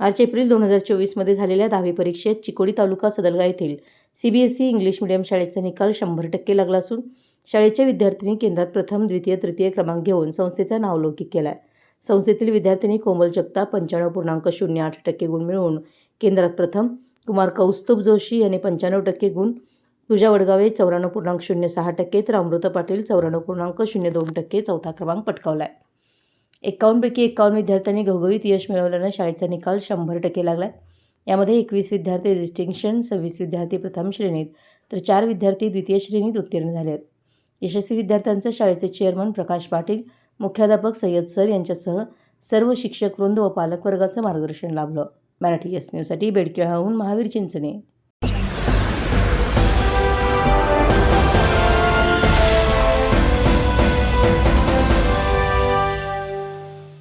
March April दोन हजार चोवीसमध्ये झालेल्या दहावी परीक्षेत चिकोडी तालुका सदलगा येथील C B S E English medium शाळेचा निकाल शंभर टक्के लागला असून शाळेच्या विद्यार्थ्यांनी केंद्रात प्रथम द्वितीय तृतीय क्रमांक घेऊन संस्थेचा नावलौकिक केला आहे संस्थेतील विद्यार्थ्यांनी कोमल जगताप पंच्याण्णव पूर्णांक शून्य आठ टक्के गुण मिळवून केंद्रात प्रथम कुमार कौस्तुभ जोशी यांनी पंच्याण्णव टक्के गुण पूजा वडगावे चौऱ्याण्णव पूर्णांक शून्य सहा टक्के तर अमृता पाटील चौऱ्याण्णव पूर्णांक शून्य दोन टक्के चौथा क्रमांक पटकावला आहे एकावन्नपैकी एकावन्न विद्यार्थ्यांनी घवघवीत यश मिळवल्यानं शाळेचा निकाल शंभर टक्के लागला आहे यामध्ये एकवीस विद्यार्थी डिस्टिंक्शन सव्वीस विद्यार्थी प्रथम श्रेणीत तर चार विद्यार्थी द्वितीय श्रेणीत उत्तीर्ण झाले आहेत. यशस्वी विद्यार्थ्यांचं शाळेचे चेअरमन प्रकाश पाटील मुख्याध्यापक सय्यद सर यांच्यासह सर्व शिक्षक वृंद व पालकवर्गाचं मार्गदर्शन लाभलं. मराठी एस न्यूजसाठी बेडकेळाहून महावीर चिंचणे.